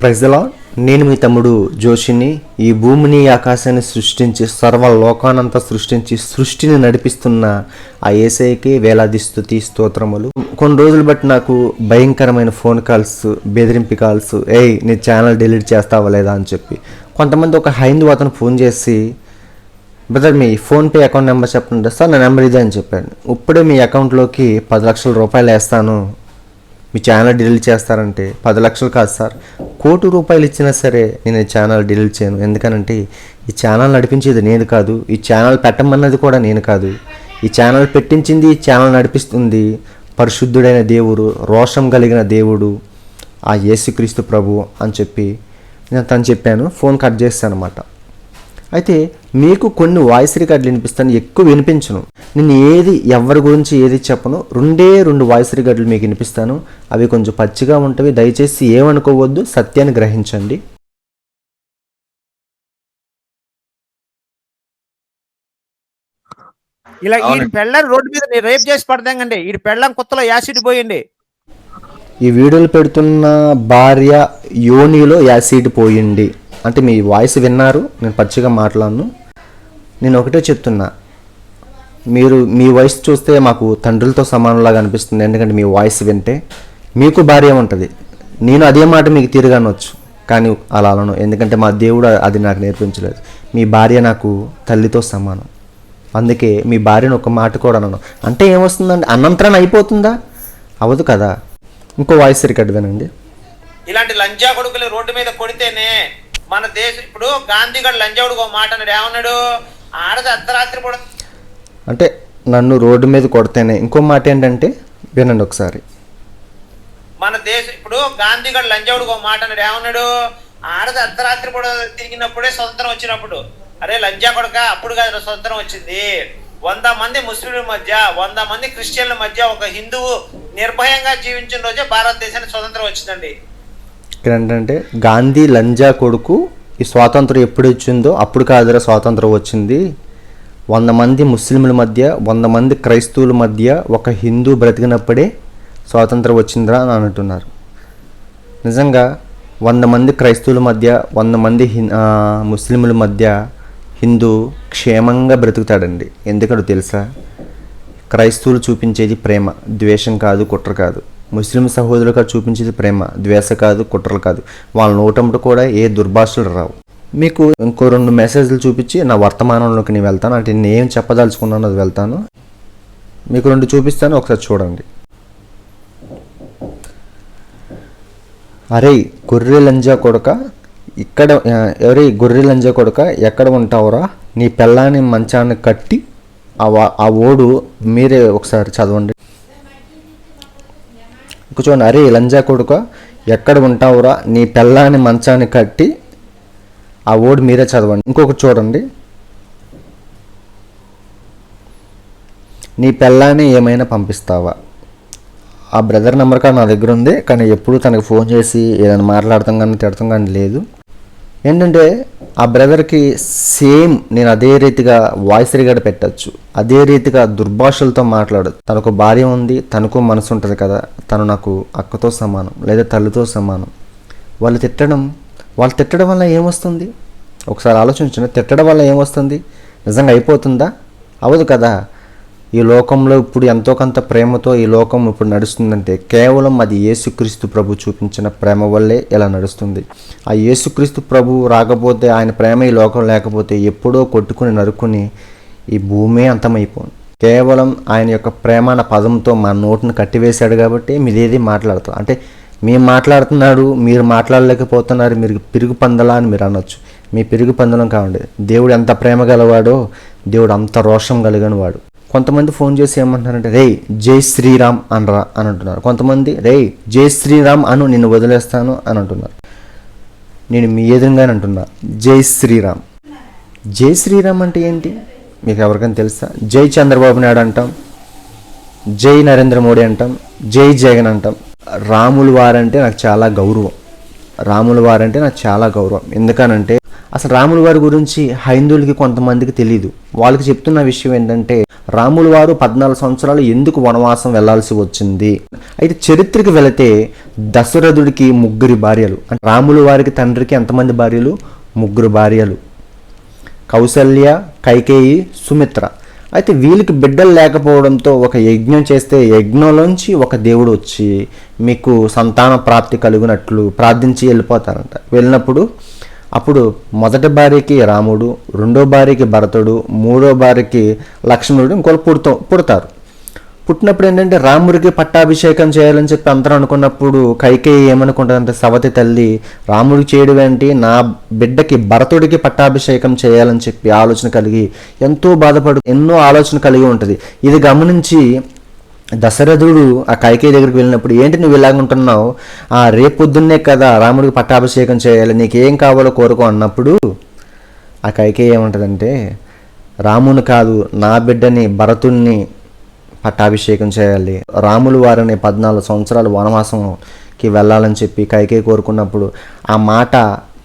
ప్రజలా నేను మీ తమ్ముడు జోషిని ఈ భూమిని ఆకాశాన్ని సృష్టించి సర్వ లోకానంతా సృష్టించి సృష్టిని నడిపిస్తున్న ఆ ఏసైకి వేలాది స్థుతి స్తోత్రములు. కొన్ని రోజులు బట్టి నాకు భయంకరమైన ఫోన్ కాల్స్ బెదిరింపు కాల్స్ ఏయ్ నీ ఛానల్ డిలీట్ చేస్తావా లేదా? అని చెప్పి. కొంతమంది ఒక హైందు అతను ఫోన్ చేసి బ్రదర్ మీ ఫోన్పే అకౌంట్ నెంబర్ చెప్పండి. సార్ నా నెంబర్ ఇదే అని చెప్పాను ఇప్పుడే మీ అకౌంట్లోకి పది లక్షల రూపాయలు వేస్తాను. మీ ఛానల్ డిలీట్ చేస్తారంటే పది లక్షలు కాదు సార్. కోటి రూపాయలు ఇచ్చినా సరే నేను ఈ ఛానల్ డిలీట్ చేయను. ఎందుకనంటే ఈ ఛానల్ నడిపించేది నేను కాదు. ఈ ఛానల్ పెట్టమన్నది కూడా నేను కాదు. ఈ ఛానల్ పెట్టించింది ఈ ఛానల్ నడిపిస్తుంది పరిశుద్ధుడైన దేవుడు రోషం కలిగిన దేవుడు ఆ యేసుక్రీస్తు ప్రభు అని చెప్పి నేను తను చెప్పాను. ఫోన్ కట్ చేస్తాను అనమాట అయితే మీకు కొన్ని వాయిస్ రికార్డులు వినిపిస్తాను ఎక్కువ వినిపించను. నేను ఏది ఎవరి గురించి ఏది చెప్పను రెండే రెండు వాయిస్ రికార్డులు మీకు వినిపిస్తాను. అవి కొంచెం పచ్చిగా ఉంటవి దయచేసి ఏమనుకోవద్దు సత్యాన్ని గ్రహించండి. ఇలా ఈ పెళ్ళని రోడ్డు మీద రేప్ చేసి పడతాంగండి. ఈ పెళ్ళం కొత్తలో యాసిడ్ పోయండి ఈ వీడియోలు పెడుతున్న భార్య యోనిలో యాసిడ్ పోయింది. అంటే మీ వాయిస్ విన్నారు నేను పచ్చిగా మాట్లాడను. నేను ఒకటే చెప్తున్నా. మీరు మీ వాయిస్ చూస్తే మాకు తండ్రులతో సమానంలాగా అనిపిస్తుంది ఎందుకంటే మీ వాయిస్ వింటే మీకు భార్య ఉంటుంది. నేను అదే మాట మీకు తిరగనొచ్చు కానీ అలా అనను ఎందుకంటే మా దేవుడు అది నాకు నేర్పించలేదు. మీ భార్య నాకు తల్లితో సమానం. అందుకే మీ భార్యను ఒక మాట కూడా అనను. అంటే ఏమొస్తుందండి? అన్నంతరం అయిపోతుందా? అవదు కదా. ఇంకో వాయిస్ రికార్డ్ వినండి. ఇలాంటి లంజా కొడుకులు రోడ్డు మీద కొడితేనే మన దేశం ఇప్పుడు గాంధీ గారు లంజావుడు ఒక మాట అన్నాడు. ఏమన్నాడు? ఆడది అర్ధరాత్రి కూడా అంటే నన్ను రోడ్డు మీద కొడితేనే ఇంకో మాట ఏంటంటే వినండి ఒకసారి. మన దేశం ఇప్పుడు గాంధీ గారు లంజావుడు ఒక మాట అన్నాడు. ఏమన్నాడు? ఆడది అర్ధరాత్రి కూడా తిరిగినప్పుడే స్వతంత్రం వచ్చినప్పుడు. అరే లంజా కొడక అప్పుడు కాదు స్వతంత్రం వచ్చింది. వంద మంది ముస్లింల మధ్య వంద మంది క్రిస్టియన్ల మధ్య ఒక హిందువు నిర్భయంగా జీవించిన రోజే భారతదేశానికి స్వతంత్రం వచ్చిందండి. ఇక్కడ ఏంటంటే గాంధీ లంజా కొడుకు ఈ స్వాతంత్రం ఎప్పుడు వచ్చిందో అప్పుడు కాదురా స్వాతంత్రం వచ్చింది. వంద మంది ముస్లింల మధ్య వంద మంది క్రైస్తవుల మధ్య ఒక హిందూ బ్రతికినప్పుడే స్వాతంత్రం వచ్చిందిరా అని అంటున్నారు నిజంగా వంద మంది క్రైస్తవుల మధ్య వంద మంది ముస్లింల మధ్య హిందూ క్షేమంగా బ్రతుకుతాడండి. ఎందుకంటే తెలుసా? క్రైస్తవులు చూపించేది ప్రేమ ద్వేషం కాదు కుట్ర కాదు. ముస్లిం సహోదరులుగా చూపించేది ప్రేమ ద్వేష కాదు కుట్రలు కాదు. వాళ్ళ నోటంలో కూడా ఏ దుర్భాషలు రావు. మీకు ఇంకో రెండు మెసేజ్లు చూపించి నా వర్తమానంలోకి నేను వెళ్తాను అంటే నేను ఏం చెప్పదలుచుకున్నాను అది వెళ్తాను. మీకు రెండు చూపిస్తాను ఒకసారి చూడండి. అరే గొర్రె లంజా కొడక ఇక్కడ ఆ, ఎవరి గొర్రె లంజా కొడక ఎక్కడ ఉంటావురా? నీ పెళ్ళాన్ని మంచాన్ని కట్టి ఆ వా- ఆ ఓడు మీరే ఒకసారి చదవండి. కూర్చోండి. అరే లంజా కొడుక ఎక్కడ ఉంటావురా? నీ పెళ్ళాన్ని మంచాన్ని కట్టి ఆ ఓడి మీరే చదవండి. ఇంకొకటి చూడండి. నీ పెళ్ళాన్ని ఏమైనా పంపిస్తావా? ఆ బ్రదర్ నెంబర్ కానీ నా దగ్గర ఉంది కానీ ఎప్పుడు తనకి ఫోన్ చేసి ఏదైనా మాట్లాడతాం కానీ తిడతాం కానీ లేదు. ఏంటంటే ఆ బ్రదర్కి సేమ్ నేను అదే రీతిగా వాయిస్ రికార్డ్ పెట్టచ్చు. అదే రీతిగా దుర్భాషలతో మాట్లాడు. తనకు భార్య ఉంది తనకు మనసు ఉంటుంది కదా తను నాకు అక్కతో సమానం లేదా తల్లితో సమానం. వాళ్ళు తిట్టడం వాళ్ళు తిట్టడం వల్ల ఏమొస్తుంది ఒకసారి ఆలోచించండి తిట్టడం వల్ల ఏమొస్తుంది నిజంగా అయిపోతుందా? అవదు కదా. ఈ లోకంలో ఇప్పుడు ఎంతో కొంత ప్రేమతో ఈ లోకం ఇప్పుడు నడుస్తుందంటే కేవలం అది యేసుక్రీస్తు ప్రభు చూపించిన ప్రేమ వల్లే ఇలా నడుస్తుంది. ఆ యేసుక్రీస్తు ప్రభు రాకపోతే ఆయన ప్రేమ ఈ లోకం లేకపోతే ఎప్పుడో కొట్టుకుని నరుక్కుని ఈ భూమే అంతమైపోను. కేవలం ఆయన యొక్క ప్రేమ అన్న పదంతో మా నోటును కట్టివేశాడు కాబట్టి మీదేది మాట్లాడతాం అంటే మేము మాట్లాడుతున్నాడు మీరు మాట్లాడలేకపోతున్నారు మీరు పిరుగు పందలా అని మీరు అనొచ్చు. మీ పిరుగు పందలం కావండి. దేవుడు ఎంత ప్రేమ గలవాడో దేవుడు అంత రోషం కలిగిన వాడు కొంతమంది ఫోన్ చేసి ఏమంటున్నారంటే రే జై శ్రీరామ్ అనరా అని అంటున్నారు. కొంతమంది రే జై శ్రీరామ్ అను నిన్ను వదిలేస్తాను అని అంటున్నారు. నేను మీ ఎదురుగానే అంటున్నా జై శ్రీరామ్. జై శ్రీరామ్ అంటే ఏంటి? మీకు ఎవరికైనా తెలుసా? జై చంద్రబాబు నాయుడు అంటాం జై నరేంద్ర మోడీ అంటాం జై జగన్ అంటాం. రాములు వారంటే నాకు చాలా గౌరవం. రాముల వారంటే నాకు చాలా గౌరవం. ఎందుకనంటే అసలు రాములు వారి గురించి హైందువులకి కొంతమందికి తెలియదు వాళ్ళకి చెప్తున్న విషయం ఏంటంటే రాములు వారు పద్నాలుగు సంవత్సరాలు ఎందుకు వనవాసం వెళ్ళాల్సి వచ్చింది? అయితే చరిత్రకి వెళితే దశరథుడికి ముగ్గురి భార్యలు. అంటే రాములు వారికి తండ్రికి ఎంతమంది భార్యలు? ముగ్గురు భార్యలు. కౌసల్య కైకేయి సుమిత్ర. అయితే వీళ్ళకి బిడ్డలు లేకపోవడంతో ఒక యజ్ఞం చేస్తే యజ్ఞంలోంచి ఒక దేవుడు వచ్చి మీకు సంతాన ప్రాప్తి కలిగినట్లు ప్రార్థించి వెళ్ళిపోతారంట. వెళ్ళినప్పుడు అప్పుడు మొదటి భార్యకి రాముడు రెండో భార్యకి భరతుడు మూడో భార్యకి లక్ష్మణుడు ఇంకోళ్ళు పుడుతూ పుడతారు. పుట్టినప్పుడు ఏంటంటే రాముడికి పట్టాభిషేకం చేయాలని చెప్పి అందరూ అనుకున్నప్పుడు కైకేయి ఏమనుకుంటుందంటే సవతి తల్లి రాముడికి చేయడం ఏంటి నా బిడ్డకి భరతుడికి పట్టాభిషేకం చేయాలని చెప్పి ఆలోచన కలిగి ఎంతో బాధపడు ఎన్నో ఆలోచన కలిగి ఉంటుంది. ఇది గమనించి దశరథుడు ఆ కైకేయి దగ్గరికి వెళ్ళినప్పుడు ఏంటి నువ్వు ఇలాగుంటున్నావు ఆ రేపొద్దున్నే కదా రాముడికి పట్టాభిషేకం చేయాలి నీకేం కావాలో కోరుకో అన్నప్పుడు ఆ కైకేయి ఏమంటుందంటే రాముని కాదు నా బిడ్డని భరతుణ్ణి పట్టాభిషేకం చేయాలి. రాములు వారిని పద్నాలుగు సంవత్సరాలు వనవాసంకి వెళ్ళాలని చెప్పి కైకేయి కోరుకున్నప్పుడు ఆ మాట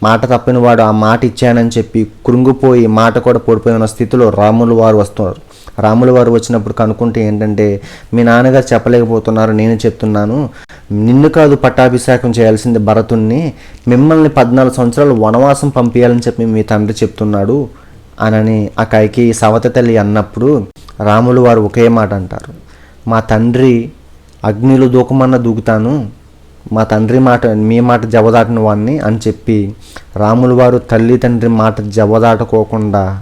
మాట తప్పిన వాడు ఆ మాట ఇచ్చానని చెప్పి కృంగిపోయి మాట కూడా పడిపోయిన స్థితిలో రాములు వారు వస్తున్నారు రాముల వారు వచ్చినప్పుడు కనుక్కుంటే ఏంటంటే మీ నాన్నగారు చెప్పలేకపోతున్నారు నేను చెప్తున్నాను. నిన్ను కాదు పట్టాభిషేకం చేయాల్సింది భరతుణ్ణి. మిమ్మల్ని పద్నాలుగు సంవత్సరాలు వనవాసం పంపించాలని చెప్పి మీ తండ్రి చెప్తున్నాడు అనని ఆ కైకి సవత తల్లి అన్నప్పుడు రాములు వారు ఒకే మాట అంటారు. మా తండ్రి అగ్నిలో దూకమన్న దూకుతాను. మా తండ్రి మాట మీ మాట జవదాటిన వాడిని అని చెప్పి రాములు వారు తల్లి తండ్రి మాట జవదాటకోకుండా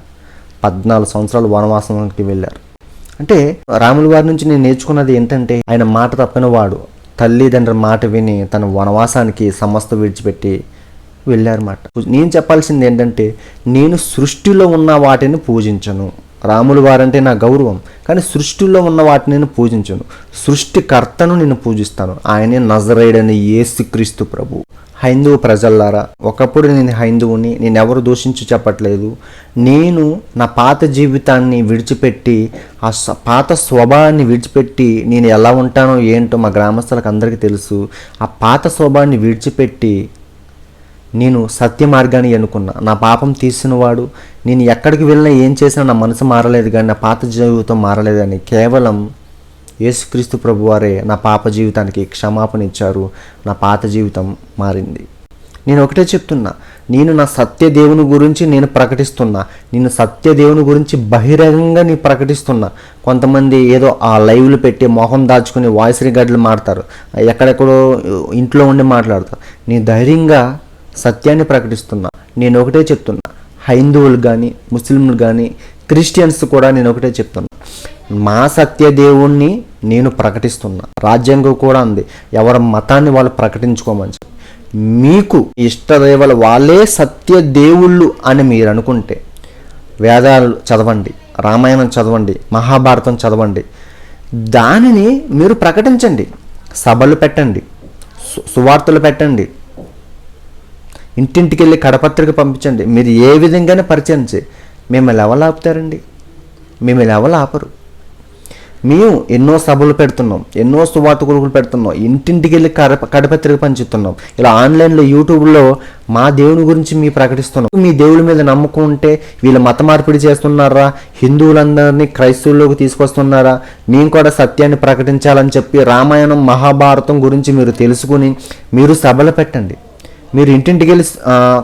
పద్నాలుగు సంవత్సరాలు వనవాసానికి వెళ్ళారు. అంటే రాముల వారి నుంచి నేను నేర్చుకున్నది ఏంటంటే ఆయన మాట తప్పిన వాడు తల్లిదండ్రుల మాట విని తన వనవాసానికి సమస్త విడిచిపెట్టి వెళ్ళారన్నమాట. నేను చెప్పాల్సింది ఏంటంటే నేను సృష్టిలో ఉన్న వాటిని పూజించను. రాములు వారంటే నా గౌరవం. కానీ సృష్టిలో ఉన్న వాటిని నేను పూజించను. సృష్టికర్తను నేను పూజిస్తాను. ఆయనే నజరేడని ఏసుక్రీస్తు ప్రభు. హైందువు ప్రజల్లారా ఒకప్పుడు నేను హైందువుని నేను ఎవరు దూషించి చెప్పట్లేదు. నేను నా పాత జీవితాన్ని విడిచిపెట్టి ఆ పాత స్వభావాన్ని విడిచిపెట్టి నేను ఎలా ఉంటానో ఏంటో మా గ్రామస్తులకు అందరికీ తెలుసు. ఆ పాత స్వభావాన్ని విడిచిపెట్టి నేను సత్య మార్గాన్ని ఎన్నుకున్నా. నా పాపం తీసినవాడు నేను ఎక్కడికి వెళ్ళినా ఏం చేసినా నా మనసు మారలేదు కానీ నా పాత జీవితం మారలేదని కేవలం యేసుక్రీస్తు ప్రభువారే నా పాప జీవితానికి క్షమాపణ ఇచ్చారు. నా పాత జీవితం మారింది. నేను ఒకటే చెప్తున్నా. నేను నా సత్య దేవుని గురించి నేను ప్రకటిస్తున్నా. నేను సత్య దేవుని గురించి బహిరంగంగా నేను ప్రకటిస్తున్నా. కొంతమంది ఏదో ఆ లైవ్లు పెట్టి మొహం దాచుకుని వాయిస్ రికార్డులు మాడతారు ఎక్కడెక్కడో ఇంట్లో ఉండి మాట్లాడతారు. నేను ధైర్యంగా సత్యాన్ని ప్రకటిస్తున్నా. నేను ఒకటే చెప్తున్నా. హైందువులు కానీ ముస్లింలు కానీ క్రిస్టియన్స్ కూడా నేను ఒకటే చెప్తున్నా. మా సత్య దేవుణ్ణి నేను ప్రకటిస్తున్నా. రాజ్యాంగం కూడా ఉంది ఎవరి మతాన్ని వాళ్ళు ప్రకటించుకోమని చెప్పి. మీకు ఇష్టదేవల వాళ్ళే సత్య దేవుళ్ళు అని మీరు అనుకుంటే వేదాలు చదవండి రామాయణం చదవండి మహాభారతం చదవండి. దానిని మీరు ప్రకటించండి. సభలు పెట్టండి. సు- సువార్తలు పెట్టండి. ఇంటింటికి వెళ్ళి కడపత్రిక పంపించండి. మీరు ఏ విధంగానే పరిచయం చేయి మిమ్మల్ని ఎవరు ఆపుతారండి మిమ్మల్ని ఎవరు ఆపరు మేము ఎన్నో సభలు పెడుతున్నాం ఎన్నో సువార్త కొడుకులు పెడుతున్నాం ఇంటింటికి వెళ్ళి కడప కడపత్రిక పంచుతున్నాం. ఇలా ఆన్లైన్లో యూట్యూబ్లో మా దేవుని గురించి మీ ప్రకటిస్తున్నాం. మీ దేవుడి మీద నమ్మకం ఉంటే వీళ్ళు మత మార్పిడి చేస్తున్నారా? హిందువులందరినీ క్రైస్తవుల్లోకి తీసుకొస్తున్నారా? మేము కూడా సత్యాన్ని ప్రకటించాలని చెప్పి రామాయణం మహాభారతం గురించి మీరు తెలుసుకుని మీరు సభలు పెట్టండి. మీరు ఇంటింటికి వెళ్ళి ఆ,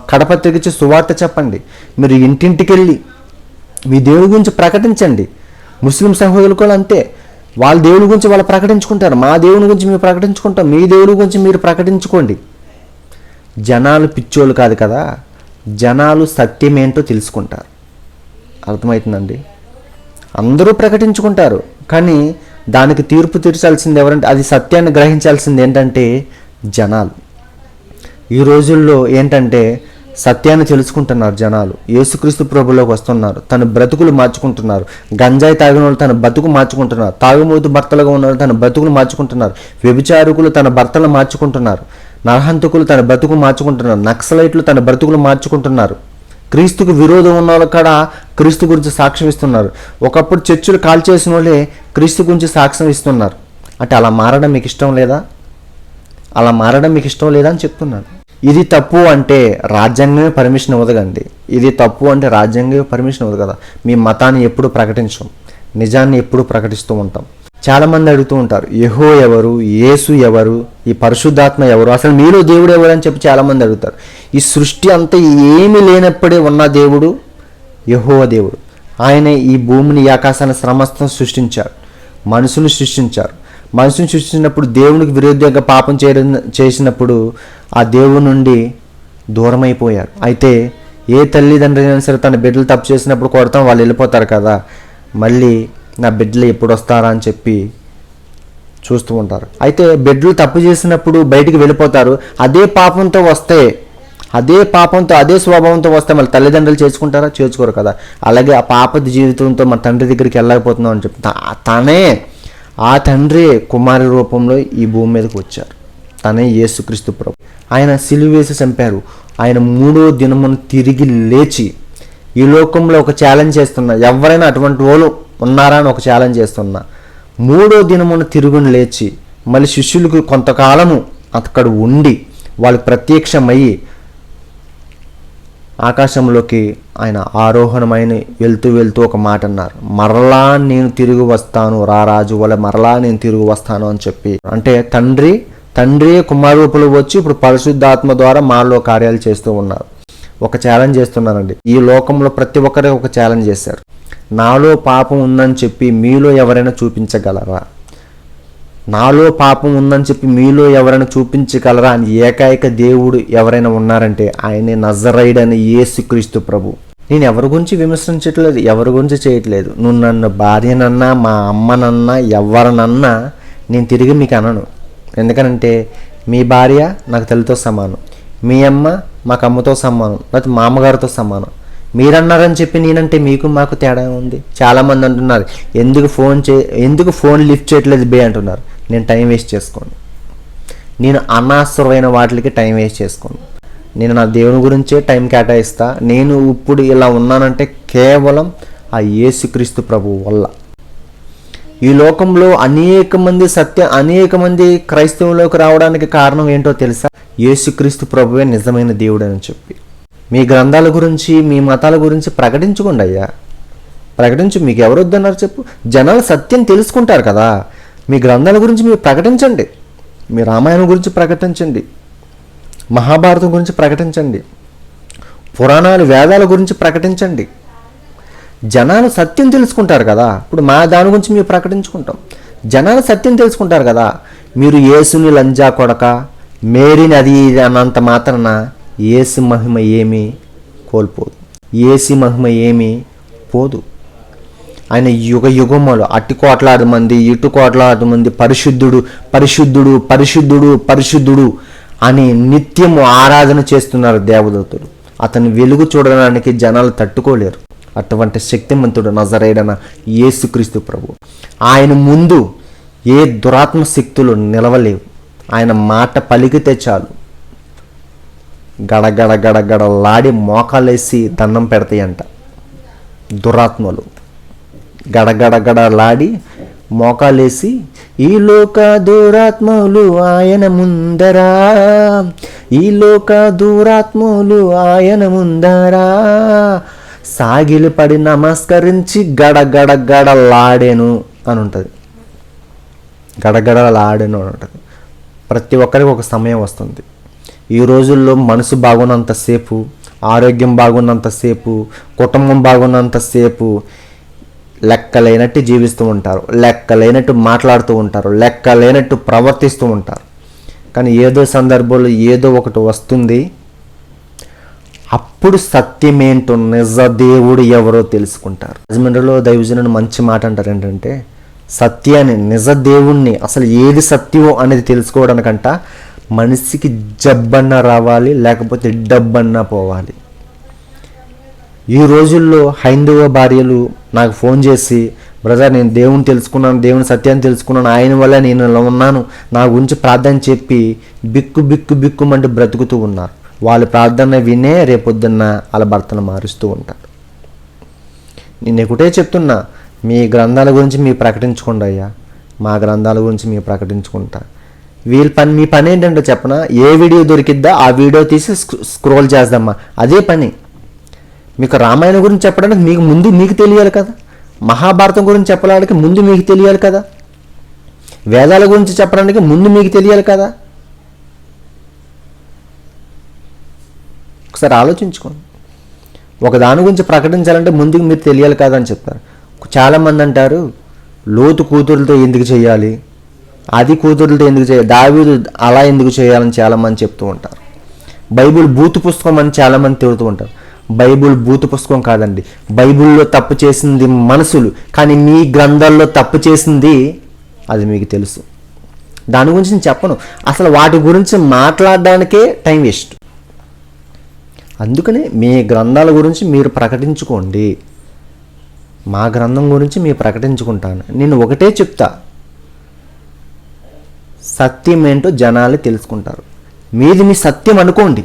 సువార్త చెప్పండి. మీరు ఇంటింటికి వెళ్ళి మీ దేవుడి గురించి ప్రకటించండి. ముస్లిం సహోదరులు కూడా అంతే. వాళ్ళ దేవుడి గురించి వాళ్ళు ప్రకటించుకుంటారు. మా దేవుని గురించి మేము ప్రకటించుకుంటాం. మీ దేవుడి గురించి మీరు ప్రకటించుకోండి. జనాలు పిచ్చోళ్ళు కాదు కదా. జనాలు సత్యమేంటో తెలుసుకుంటారు. అర్థమవుతుందండి? అందరూ ప్రకటించుకుంటారు. కానీ దానికి తీర్పు తీర్చాల్సింది ఎవరంటే అది సత్యాన్ని గ్రహించాల్సింది ఏంటంటే జనాలు. ఈ రోజుల్లో ఏంటంటే సత్యాన్ని తెలుసుకుంటున్నారు జనాలు. యేసుక్రీస్తు ప్రభులోకి వస్తున్నారు. తన బ్రతుకులు మార్చుకుంటున్నారు. గంజాయి తాగిన వాళ్ళు తన బతుకు మార్చుకుంటున్నారు. తాగుమూతు భర్తలుగా ఉన్న తన బతుకులు మార్చుకుంటున్నారు. వ్యభిచారకులు తన భర్తలు మార్చుకుంటున్నారు. నరహంతకులు తన బతుకు మార్చుకుంటున్నారు. నక్సలైట్లు తన బ్రతుకులు మార్చుకుంటున్నారు. క్రీస్తుకు విరోధం ఉన్న వాళ్ళు కూడా క్రీస్తు గురించి సాక్ష్యం ఇస్తున్నారు. ఒకప్పుడు చర్చిలు కాల్ చేసిన వాళ్ళే క్రీస్తు గురించి సాక్ష్యం ఇస్తున్నారు. అంటే అలా మారడం మీకు ఇష్టం లేదా? అలా మారడం మీకు ఇష్టం లేదా అని చెప్తున్నాను. ఇది తప్పు అంటే రాజ్యాంగమే పర్మిషన్ ఇవ్వదు ఇది తప్పు అంటే రాజ్యాంగమే పర్మిషన్ ఇవ్వదు కదా. మీ మతాన్ని ఎప్పుడు ప్రకటించం. నిజాన్ని ఎప్పుడు ప్రకటిస్తూ ఉంటాం. చాలామంది అడుగుతూ ఉంటారు యహో ఎవరు? యేసు ఎవరు? ఈ పరిశుద్ధాత్మ ఎవరు? అసలు మీలో దేవుడు ఎవరు అని చెప్పి చాలామంది అడుగుతారు. ఈ సృష్టి అంతా ఏమీ లేనప్పుడే ఉన్న దేవుడు యహోవ దేవుడు. ఆయన ఈ భూమిని ఈ ఆకాశాన్ని సమస్తం సృష్టించారు. మనుషులు సృష్టించారు. మనుషుని సృష్టించినప్పుడు దేవునికి విరుద్ధంగా పాపం చేయడం చేసినప్పుడు ఆ దేవుడి నుండి దూరమైపోయారు. అయితే ఏ తల్లిదండ్రులైనా సరే తన బిడ్డలు తప్పు చేసినప్పుడు కొడతాం వాళ్ళు వెళ్ళిపోతారు కదా. మళ్ళీ నా బిడ్డలు ఎప్పుడు వస్తారా అని చెప్పి చూస్తూ ఉంటారు. అయితే బిడ్డలు తప్పు చేసినప్పుడు బయటికి వెళ్ళిపోతారు. అదే పాపంతో వస్తే అదే పాపంతో అదే స్వభావంతో వస్తే మళ్ళీ తల్లిదండ్రులు చేసుకుంటారా చేసుకోరు కదా. అలాగే ఆ పాప జీవితంతో మన తండ్రి దగ్గరికి వెళ్ళకపోతున్నాం అని చెప్తా. తనే ఆ తండ్రి కుమారి రూపంలో ఈ భూమి మీదకి వచ్చారు. తనే యేసుక్రీస్తు ప్రభు. ఆయన సిలువ చంపారు. ఆయన మూడో దినమును తిరిగి లేచి ఈ లోకంలో ఒక ఛాలెంజ్ చేస్తున్నా. ఎవరైనా అటువంటి వాళ్ళు ఉన్నారా అని ఒక ఛాలెంజ్ చేస్తున్నా. మూడో దినమున తిరుగుని లేచి మళ్ళీ శిష్యులకు కొంతకాలము అక్కడ ఉండి వాళ్ళు ప్రత్యక్షమయ్యి ఆకాశంలోకి ఆయన ఆరోహణమైన వెళ్తూ వెళ్తూ ఒక మాట అన్నారు. మరలా నేను తిరిగి వస్తాను రా రాజు వల్ల మరలా నేను తిరిగి వస్తాను అని చెప్పి. అంటే తండ్రి తండ్రి కుమారూపులు వచ్చి ఇప్పుడు పరిశుద్ధాత్మ ద్వారా మాలో కార్యాలు చేస్తూ ఉన్నారు. ఒక ఛాలెంజ్ చేస్తున్నారండి. ఈ లోకంలో ప్రతి ఒక్కరికి ఒక ఛాలెంజ్ చేశారు. నాలో పాపం ఉందని చెప్పి మీలో ఎవరైనా చూపించగలరా? నాలో పాపం ఉందని చెప్పి మీలో ఎవరైనా చూపించగలరా అని ఏకైక దేవుడు ఎవరైనా ఉన్నారంటే ఆయనే నజరైడ్ అని యేసుక్రీస్తు ప్రభు. నేను ఎవరి గురించి విమర్శించట్లేదు ఎవరి గురించి చేయట్లేదు. నువ్వు నన్ను భార్యనన్నా మా అమ్మనన్నా ఎవరినన్నా నేను తిరిగి మీకు అనను. ఎందుకనంటే మీ భార్య నాకు తల్లితో సమానం మీ అమ్మ మాకు అమ్మతో సమానం లేకపోతే మా అమ్మగారితో సమానం. మీరన్నారని చెప్పి నేనంటే మీకు మాకు తేడా ఉంది. చాలామంది అంటున్నారు ఎందుకు ఫోన్ చే ఎందుకు ఫోన్ లిఫ్ట్ చేయట్లేదు బే? అంటున్నారు. నేను టైం వేస్ట్ చేసుకోను. నేను అనవసరమైన వాటికి టైం వేస్ట్ చేసుకోను. నేను నా దేవుని గురించే టైం కేటాయిస్తా. నేను ఇప్పుడు ఇలా ఉన్నానంటే కేవలం ఆ యేసుక్రీస్తు ప్రభువు వల్ల. ఈ లోకంలో అనేక మంది సత్య అనేక మంది క్రైస్తవంలోకి రావడానికి కారణం ఏంటో తెలుసా? యేసుక్రీస్తు ప్రభువే నిజమైన దేవుడు అని చెప్పి. మీ గ్రంథాల గురించి మీ మతాల గురించి ప్రకటించుకోండి అయ్యా. ప్రకటించు మీకు ఎవరు వద్దన్నారు చెప్పు. జనాలు సత్యం తెలుసుకుంటారు కదా. మీ గ్రంథాల గురించి మీరు ప్రకటించండి. మీ రామాయణం గురించి ప్రకటించండి. మహాభారతం గురించి ప్రకటించండి. పురాణాలు వేదాల గురించి ప్రకటించండి. జనాలు సత్యం తెలుసుకుంటారు కదా. ఇప్పుడు మా దాని గురించి మేము ప్రకటించుకుంటాం. జనాలు సత్యం తెలుసుకుంటారు కదా. మీరు యేసుని లంజా కొడక మేరీని అది అన్నంత మాత్రాన ఏసు మహిమ ఏమీ కోల్పోదు. ఏసి మహిమ ఏమీ పోదు. ఆయన యుగ యుగములు అట్టి కోట్లాది మంది ఇటు కోట్లాది మంది పరిశుద్ధుడు పరిశుద్ధుడు పరిశుద్ధుడు పరిశుద్ధుడు అని నిత్యము ఆరాధన చేస్తున్నారు దేవదత్తుడు అతని వెలుగు చూడడానికి జనాలు తట్టుకోలేరు. అటువంటి శక్తిమంతుడు నజరేడన యేసుక్రీస్తు ప్రభు. ఆయన ముందు ఏ దురాత్మ శక్తులు నిలవలేవు. ఆయన మాట పలికితే చాలు. గడగడ గడగడ లాడి మోకాలేసి దండం పెడతాయంట. దురాత్మలు. గడగడగడలాడి మోకాలేసి ఈ లోక దూరాత్మలు ఆయన ముందరా. ఈ లోక దూరాత్మలు ఆయన ముందరా. సాగిలి పడి నమస్కరించి గడగడగడలాడెను అని ఉంటుంది గడగడలాడేను అని ఉంటుంది ప్రతి ఒక్కరికి ఒక సమయం వస్తుంది. ఈ రోజుల్లో మనసు బాగున్నంతసేపు ఆరోగ్యం బాగున్నంతసేపు కుటుంబం బాగున్నంతసేపు లెక్కలేనట్టు జీవిస్తూ ఉంటారు. లెక్కలేనట్టు మాట్లాడుతూ ఉంటారు. లెక్కలేనట్టు ప్రవర్తిస్తూ ఉంటారు. కానీ ఏదో సందర్భంలో ఏదో ఒకటి వస్తుంది. అప్పుడు సత్యమేంటో నిజ దేవుడు ఎవరో తెలుసుకుంటారు. రాజమండ్రిలో దైవజనుడు మంచి మాట అంటారు ఏంటంటే సత్యాన్ని నిజ దేవుణ్ణి అసలు ఏది సత్యం అనేది తెలుసుకోవడానికంట మనిషికి జబ్బన్నా రావాలి లేకపోతే డబ్బన్నా పోవాలి. ఈ రోజుల్లో హైందవ భార్యలు నాకు ఫోన్ చేసి బ్రదర్ నేను దేవుని తెలుసుకున్నాను దేవుని సత్యాన్ని తెలుసుకున్నాను ఆయన వల్ల నేను ఇలా ఉన్నాను నా గురించి ప్రార్థన చెప్పి బిక్కు బిక్కు బిక్కుమంటూ బ్రతుకుతూ ఉన్నారు. వాళ్ళ ప్రార్థన వినే రేపొద్దున్న వాళ్ళ భర్తను మారుస్తూ ఉంటారు. నేను ఒకటే చెప్తున్నా మీ గ్రంథాల గురించి మీరు ప్రకటించుకోండి అయ్యా. మా గ్రంథాల గురించి మీరు ప్రకటించుకుంటా వీళ్ళ పని మీ పని ఏంటంటే చెప్పనా? ఏ వీడియో దొరికిద్దా ఆ వీడియో తీసి స్క్రోల్ చేద్దామా? అదే పని. మీకు రామాయణం గురించి చెప్పడానికి మీకు ముందు మీకు తెలియాలి కదా. మహాభారతం గురించి చెప్పడానికి ముందు మీకు తెలియాలి కదా. వేదాల గురించి చెప్పడానికి ముందు మీకు తెలియాలి కదా. ఒకసారి ఆలోచించుకోండి. ఒక దాని గురించి ప్రకటించాలంటే ముందుకు మీరు తెలియాలి కదా అని చెప్తారు. చాలామంది అంటారు లోతు కూతురులతో ఎందుకు చేయాలి? అది కూతురులతో ఎందుకు చేయాలి దావీదు అలా ఎందుకు చేయాలని చాలామంది చెప్తూ ఉంటారు. బైబిల్ బూతు పుస్తకం అని చాలామంది తిరుగుతూ ఉంటారు. బైబిల్ బూతు పుస్తకం కాదండి. బైబిల్లో తప్పు చేసింది మనసులు కానీ మీ గ్రంథాల్లో తప్పు చేసింది అది మీకు తెలుసు. దాని గురించి నేను చెప్పను. అసలు వాటి గురించి మాట్లాడడానికే టైం వేస్ట్. అందుకనే మీ గ్రంథాల గురించి మీరు ప్రకటించుకోండి. మా గ్రంథం గురించి మీరు ప్రకటించుకుంటాను. నేను ఒకటే చెప్తా. సత్యం ఏంటో జనాలు తెలుసుకుంటారు. మీది మీ సత్యం అనుకోండి.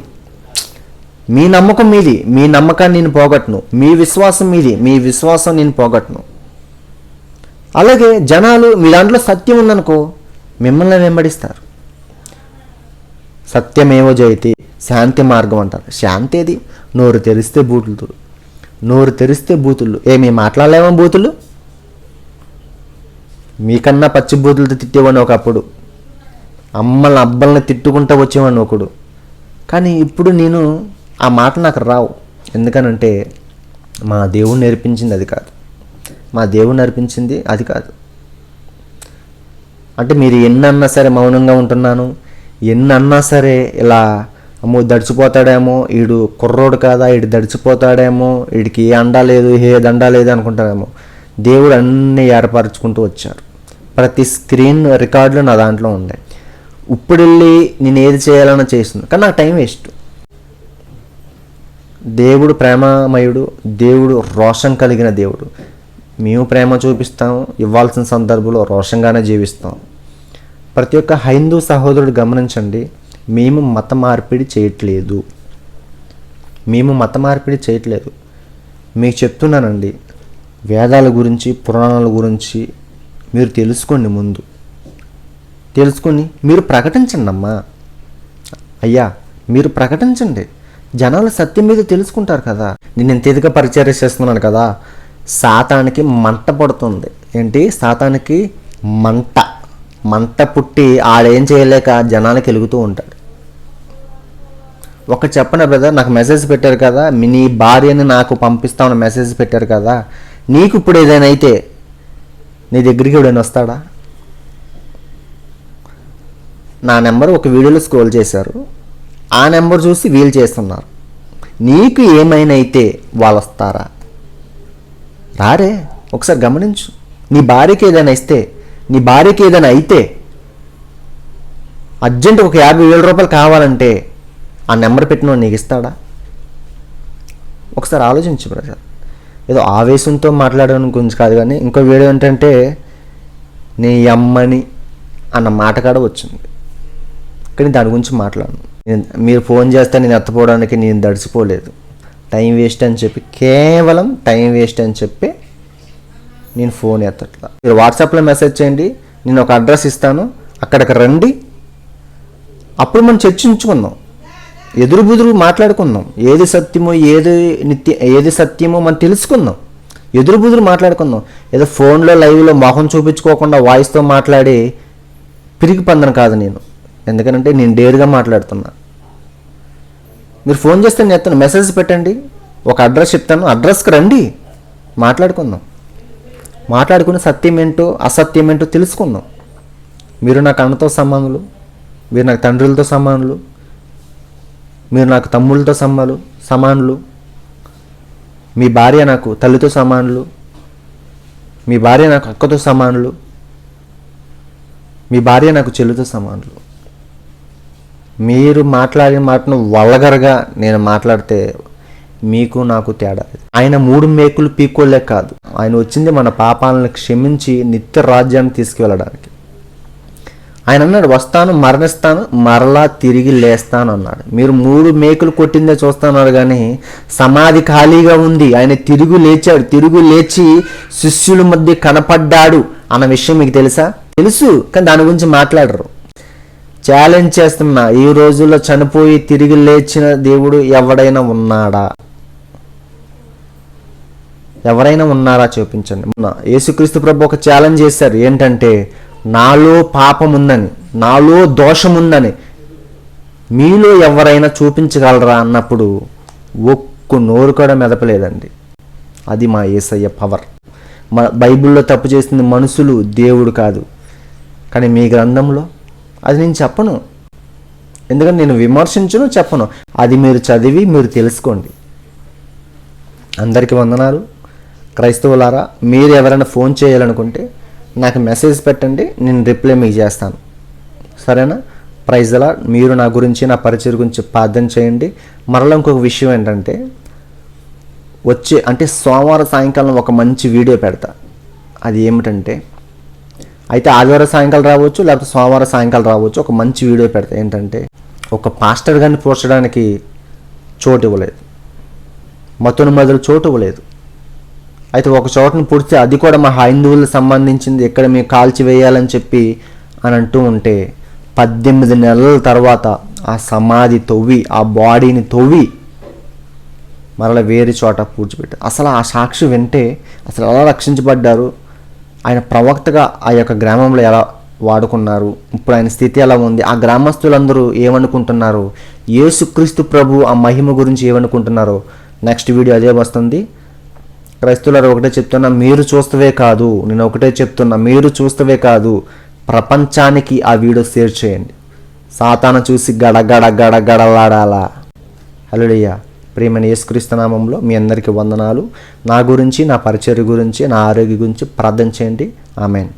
మీ నమ్మకం మీది మీ నమ్మకాన్ని నేను పోగొట్టను. మీ విశ్వాసం మీది మీ విశ్వాసం నేను పోగొట్టను. అలాగే జనాలు మీ దాంట్లో సత్యం ఉందనుకో మిమ్మల్ని వెంబడిస్తారు. సత్యమేవో జయతి శాంతి మార్గం అంటారు. శాంతి ఏది? నోరు తెరిస్తే బూతులు. నోరు తెరిస్తే బూతులు. ఏమీ మాట్లాడలేమో బూతులు? మీకన్నా పచ్చి బూతులతో తిట్టేవాడిని ఒకప్పుడు. అమ్మల్ని అబ్బల్ని తిట్టుకుంటూ వచ్చేవాడిని ఒకడు. కానీ ఇప్పుడు నేను ఆ మాట నాకు రావు. ఎందుకనంటే మా దేవుడు నేర్పించింది అది కాదు. మా దేవుడు నేర్పించింది అది కాదు. అంటే మీరు ఎన్ని అన్నా సరే మౌనంగా ఉంటున్నాను ఎన్ని అన్నా సరే ఇలా అమ్మో దడిచిపోతాడేమో వీడు కుర్రోడు కాదా వీడు దడిచిపోతాడేమో వీడికి ఏ అండా లేదు ఏ దండా లేదు అనుకుంటారేమో. దేవుడు అన్నీ ఏర్పరచుకుంటూ వచ్చారు. ప్రతి స్క్రీన్ రికార్డులు నా దాంట్లో ఉన్నాయి. ఇప్పుడు వెళ్ళి నేను ఏది చేయాలన్నా చేస్తుంది కానీ నాకు టైం వేస్ట్. దేవుడు ప్రేమమయుడు దేవుడు రోషం కలిగిన దేవుడు. మేము ప్రేమ చూపిస్తాం ఇవ్వాల్సిన సందర్భంలో రోషంగానే జీవిస్తాం. ప్రతి ఒక్క హైందూ సహోదరుడు గమనించండి మేము మత మార్పిడి చేయట్లేదు. మేము మత మార్పిడి చేయట్లేదు. మీకు చెప్తున్నానండి వేదాల గురించి పురాణాల గురించి మీరు తెలుసుకోండి ముందు. తెలుసుకుని మీరు ప్రకటించండి అమ్మా అయ్యా మీరు ప్రకటించండి. జనాలు సత్యం మీద తెలుసుకుంటారు కదా. నేను ఇంత ఎదుగా పరిచయం చేస్తున్నాను కదా. సాతానికి మంట పడుతుంది. ఏంటి? సాతానికి మంట. మంట పుట్టి ఆడేం చేయలేక జనాలకి వెలుగుతూ ఉంటాడు. ఒక చెప్పన బ్రదర్ నాకు మెసేజ్ పెట్టారు కదా. మీ నీ భార్యని నాకు పంపిస్తామని మెసేజ్ పెట్టారు కదా. నీకు ఇప్పుడు ఏదైనా అయితే నీ దగ్గరికి ఎవడైనా వస్తాడా? నా నెంబర్ ఒక వీడియోలో స్క్రోల్ చేశారు. ఆ నెంబర్ చూసి వీలు చేస్తున్నారు. నీకు ఏమైనా అయితే వాళ్ళు వస్తారా రారే ఒకసారి గమనించు. నీ భార్యకి ఏదైనా ఇస్తే నీ భార్యకి ఏదైనా అయితే అర్జెంట్ ఒక యాభై వేల రూపాయలు కావాలంటే ఆ నెంబర్ పెట్టిన నీకు ఇస్తాడా? ఒకసారి ఆలోచించు బ్రదర్. ఏదో ఆవేశంతో మాట్లాడడం గురించి కాదు కానీ ఇంకో వీడియో ఏంటంటే నీ అమ్మని అన్న మాట కాడ వచ్చింది. కానీ దాని గురించి మాట్లాడను. నేను మీరు ఫోన్ చేస్తే నేను ఎత్తపోవడానికి నేను దడిచిపోలేదు టైం వేస్ట్ అని చెప్పి కేవలం టైం వేస్ట్ అని చెప్పి నేను ఫోన్ ఎత్తట్లా. మీరు వాట్సాప్లో మెసేజ్ చేయండి నేను ఒక అడ్రస్ ఇస్తాను అక్కడికి రండి. అప్పుడు మనం చర్చించుకుందాం ఎదురు బుదురు మాట్లాడుకుందాం ఏది సత్యమో ఏది నిత్య ఏది సత్యమో మనం తెలుసుకుందాం ఎదురు బుదురు మాట్లాడుకుందాం ఏదో ఫోన్లో లైవ్లో మొహం చూపించుకోకుండా వాయిస్తో మాట్లాడి పిరిగి పందను కాదు నేను. ఎందుకంటే నేను డేర్గా మాట్లాడుతున్నా. మీరు ఫోన్ చేస్తే నేను ఎత్తాను మెసేజ్ పెట్టండి ఒక అడ్రస్ చెప్తాను అడ్రస్కి రండి మాట్లాడుకుందాం. మాట్లాడుకుని సత్యం ఏంటో అసత్యం ఏంటో తెలుసుకుందాం. మీరు నాకు అన్నతో సమానులు మీరు నాకు తండ్రులతో సమానులు మీరు నాకు తమ్ముళ్ళతో సమాలు సమానులు మీ భార్య నాకు తల్లితో సమానులు మీ భార్య నాకు అక్కతో సమానులు మీ భార్య నాకు చెల్లితో సమానులు. మీరు మాట్లాడిన మాటను వల్లగరగా నేను మాట్లాడితే మీకు నాకు తేడా ఆయన మూడు మేకులు పీకోలే కాదు. ఆయన వచ్చింది మన పాపాలను క్షమించి నిత్య రాజ్యాన్ని తీసుకువెళ్ళడానికి. ఆయన అన్నాడు వస్తాను మరణిస్తాను మరలా తిరిగి లేస్తాను అన్నాడు. మీరు మూడు మేకులు కొట్టిందే చూస్తున్నారు కానీ సమాధి ఖాళీగా ఉంది. ఆయన తిరుగు లేచాడు. తిరుగు లేచి శిష్యుల మధ్య కనపడ్డాడు అన్న విషయం మీకు తెలుసా? తెలుసు కానీ దాని గురించి మాట్లాడరు. ఛాలెంజ్ చేస్తున్నా ఈ రోజుల్లో చనిపోయి తిరిగి లేచిన దేవుడు ఎవడైనా ఉన్నాడా? ఎవరైనా ఉన్నారా చూపించండి. మొన్న యేసుక్రీస్తు ప్రభు ఒక ఛాలెంజ్ చేశారు. ఏంటంటే నాలో పాపం ఉందని నాలో దోషం ఉందని మీలో ఎవరైనా చూపించగలరా అన్నప్పుడు ఒక్క నోరు కూడా మెదపలేదండి. అది మా ఏసయ్య పవర్. మా బైబిల్లో తప్పు చేసింది మనుషులు దేవుడు కాదు. కానీ మీ గ్రంథంలో అది నేను చెప్పను. ఎందుకంటే నేను విమర్శించను చెప్పను. అది మీరు చదివి మీరు తెలుసుకోండి. అందరికీ వందనాలు. క్రైస్తవులారా మీరు ఎవరైనా ఫోన్ చేయాలనుకుంటే నాకు మెసేజ్ పెట్టండి నేను రిప్లై మీకు చేస్తాను. సరేనా? ప్రైజ్లా మీరు నా గురించి నా పరిచయం గురించి ప్రార్థన చేయండి. మరలా ఇంకొక విషయం ఏంటంటే వచ్చే అంటే సోమవారం సాయంకాలం ఒక మంచి వీడియో పెడతా. అది ఏమిటంటే అయితే ఆదివారం సాయంకాలం రావచ్చు లేకపోతే సోమవారం సాయంకాలం రావచ్చు. ఒక మంచి వీడియో పెడతా. ఏంటంటే ఒక పాస్టర్ గారిని పోర్చడానికి చోటు ఇవ్వలేదు. మతోని మొదలు చోటు ఇవ్వలేదు. అయితే ఒక చోటను పుడితే అది కూడా మా హైందువులకు సంబంధించింది. ఎక్కడ మేము కాల్చి వేయాలని చెప్పి అని అంటూ ఉంటే పద్దెనిమిది నెలల తర్వాత ఆ సమాధి తవ్వి ఆ బాడీని తవ్వి మరలా వేరే చోట పూడ్చిపెట్టారు. అసలు ఆ సాక్షి వింటే అసలు ఎలా రక్షించబడ్డారు? ఆయన ప్రవక్తగా ఆ యొక్క గ్రామంలో ఎలా వాడుకున్నారు? ఇప్పుడు ఆయన స్థితి ఎలా ఉంది? ఆ గ్రామస్తులందరూ ఏమనుకుంటున్నారు? యేసుక్రీస్తు ప్రభు ఆ మహిమ గురించి ఏమనుకుంటున్నారో? నెక్స్ట్ వీడియో అదే వస్తుంది. క్రైస్తులరు ఒకటే చెప్తున్నా మీరు చూస్తవే కాదు. నేను ఒకటే చెప్తున్నా మీరు చూస్తవే కాదు. ప్రపంచానికి ఆ వీడియో షేర్ చేయండి. సాతాన చూసి గడగడ గడగడలాడాలా. హలోయ్య ప్రియమైన యేసుక్రీస్తునామంలో మీ అందరికీ వందనాలు. నా గురించి నా పరిచర్య గురించి నా ఆరోగ్య గురించి ప్రార్థన చేయండి. ఆమెన్.